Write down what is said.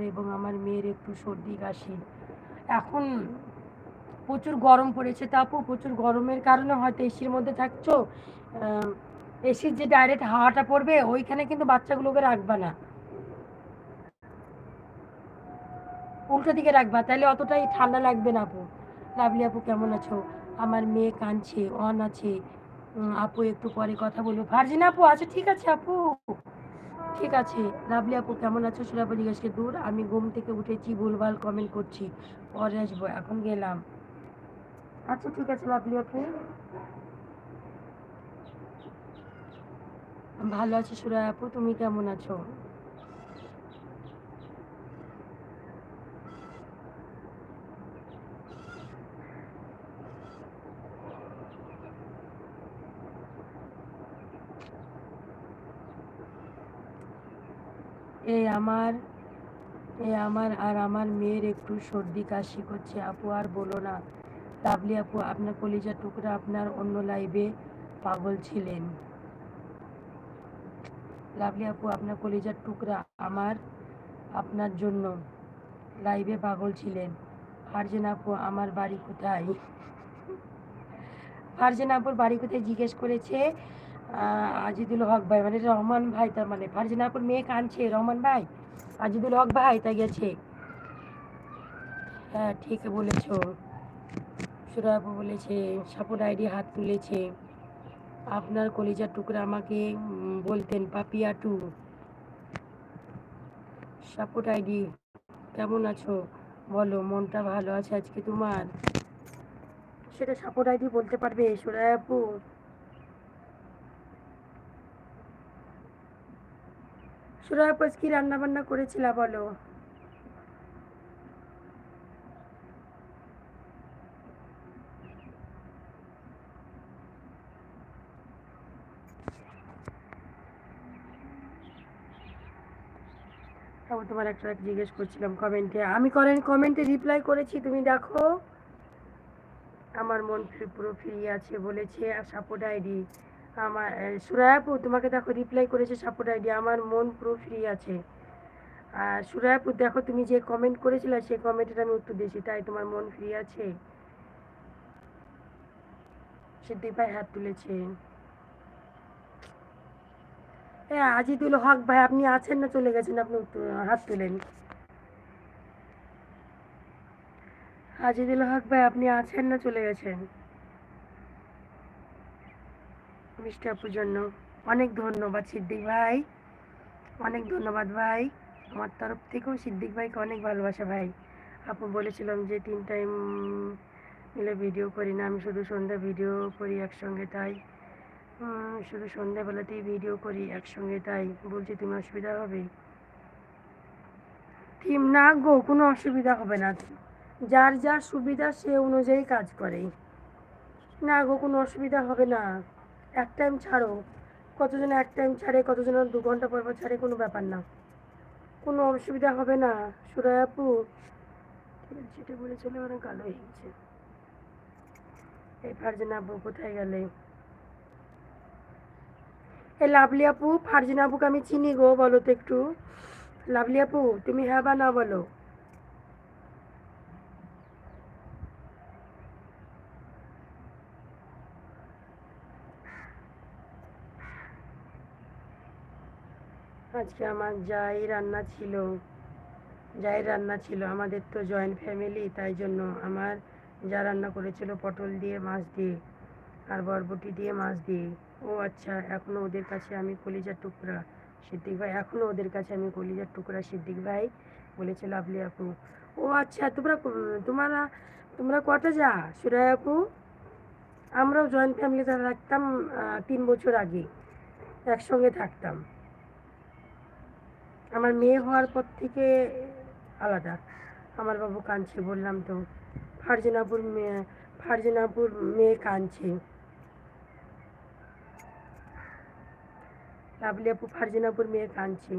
আমার এবং আমার মেয়ের একটু সর্দি কাশি। এখন প্রচুর গরম পড়েছে তা আপু, প্রচুর গরমের কারণে হয়তো এসির মধ্যে থাকছো। এসির যে ডাইরেক্ট হাওয়াটা পড়বে, ওইখানে কিন্তু বাচ্চাগুলোকে রাখবা না। উল্টো দিকে রাখবা, তাহলে অতটাই ঠান্ডা লাগবে না আপু। লাভলি আপু, কেমন আছো? আমার মেয়ে কাঁদছে, অন আছে। আপু, একটু পরে কথা বলব। ভার্জিন আপু আচ্ছা ঠিক আছে আপু। ঠিক আছে। লাভলি আপু, কেমন আছো? সুরাপা জিজ্ঞাসকে দূর আমি ঘুম থেকে উঠেছি, ভুলভাল কমেন্ট করছি। পরে আসব, এখন গেলাম। আচ্ছা ঠিক আছে, লাভলি আপু। ভালো আছি সুরা আপু? তুমি কেমন আছো? এই আমার এই আমার আর আমার মেয়ের একটু সর্দি কাশি করছে, আপু আর বলো না। লাভলি আপু, আপনার কলিজার টুকরা আপনার অন্য লাইভে পাগল ছিলেন। লাভলি আপু, আপনার কলিজার টুকরা আমার, আপনার জন্য লাইভে পাগল ছিলেন। ফারজান আপু, আমার বাড়ি কোথায়? ফারজান আপুর বাড়ি কোথায় জিজ্ঞেস করেছে? আজিদুল হক ভাই মানে রহমান ভাই, তার মানে ফারজান আপুর মেয়ে কাঁদছে রহমান ভাই। আজিদুল হক ভাই, তাই গেছে। হ্যাঁ ঠিক বলেছ। সুরা আপু বলেছে, সাপুর আইডি হাত তুলেছে। আপনার কলিজার টুকরা আমাকে বলতেন, পাপিয়া টু। সাপোর্ট আইডি, কেমন আছো? বলো, মনটা ভালো আছে আজকে তোমার? সেটা সাপোর্ট আইডি বলতে পারবে সুরায় সুরায় আপু কি রান্না বান্না করেছিলা বলো? তারপর তোমার একটা জিজ্ঞেস করছিলাম কমেন্টে আমি করেন কমেন্টে রিপ্লাই করেছি, তুমি দেখো। আমার মন পুরো ফ্রি আছে বলেছে, আর সাপোর্ট আইডি আমার সুরায়াপু তোমাকে দেখো রিপ্লাই করেছে সাপোর্ট আইডি আমার মন পুরো ফ্রি আছে। আর সুরায়াপু দেখো, তুমি যে কমেন্ট করেছিলে, সেই কমেন্টের আমি উত্তর দিয়েছি, তাই তোমার মন ফ্রি আছে। সিদ্দিক ভাই হাত তুলেছে। হ্যাঁ আজিদুল হক ভাই, আপনি আছেন না, চলে গেছেন, আপনি হাত তুলেন। আজিদুল হক ভাই, আপনি আছেন না, চলে গেছেন। মিষ্টি আপুর জন্য অনেক ধন্যবাদ সিদ্দিক ভাই। অনেক ধন্যবাদ ভাই। আমার তরফ থেকেও সিদ্দিক ভাইকে অনেক ভালোবাসা ভাই। আপু বলেছিলাম যে তিন টাইম মিলে ভিডিও করি না, আমি শুধু সন্ধ্যা ভিডিও করি একসঙ্গে তাই। শুধু সন্ধ্যাবেলাতেই ভিডিও করি একসঙ্গে তাই। বলছি, তুমি অসুবিধা হবে? থিম, না গো, কোনো অসুবিধা হবে না। যার যার সুবিধা সে অনুযায়ী কাজ করে। না গো, কোনো অসুবিধা হবে না। এক টাইম ছাড়ো। কতজন এক টাইম ছাড়ে কতজন দু ঘণ্টা পর পর ছাড়ে, কোনো ব্যাপার না। কোনো অসুবিধা হবে না সুরায় আপু। ঠিক আছে, যেটা বলেছিল অনেক ভালো হয়ে গেছে এই ফারজানা আপু কোথায় গেলে? এ লাভলি আপু, ফারজানা আপুকে আমি চিনি গো, বলো তো একটু। লাভলি আপু, তুমি হ্যাঁ বা না বলো? আজকে আমার যাই রান্না ছিল। যাই রান্না ছিল। আমাদের তো জয়েন্ট ফ্যামিলি তাই জন্য আমার যা রান্না করেছিল পটল দিয়ে মাছ দিয়ে আর বরবটি দিয়ে মাছ দিয়ে। ও আচ্ছা এখনও ওদের কাছে আমি কলিজার টুকরা সিদ্দিক ভাই এখনও ওদের কাছে আমি কলিজার টুকরা সিদ্দিক ভাই বলেছে লাভলি আপু। ও আচ্ছা তোমরা তোমরা তোমরা কটা যা সুরাই আপু? আমরাও জয়েন্ট ফ্যামিলিতে আহ, তিন বছর আগে একসঙ্গে থাকতাম। আমার মেয়ে হওয়ার পর থেকে আলাদা। আমার বাবু কাঁদছে, বললাম তো, ফারজিনাপুর মেয়ে ফারজিনাপুর মেয়ে কাঁদছে। লাভলি আপু, ফারজিনাপুর মেয়ে কাঁদছে।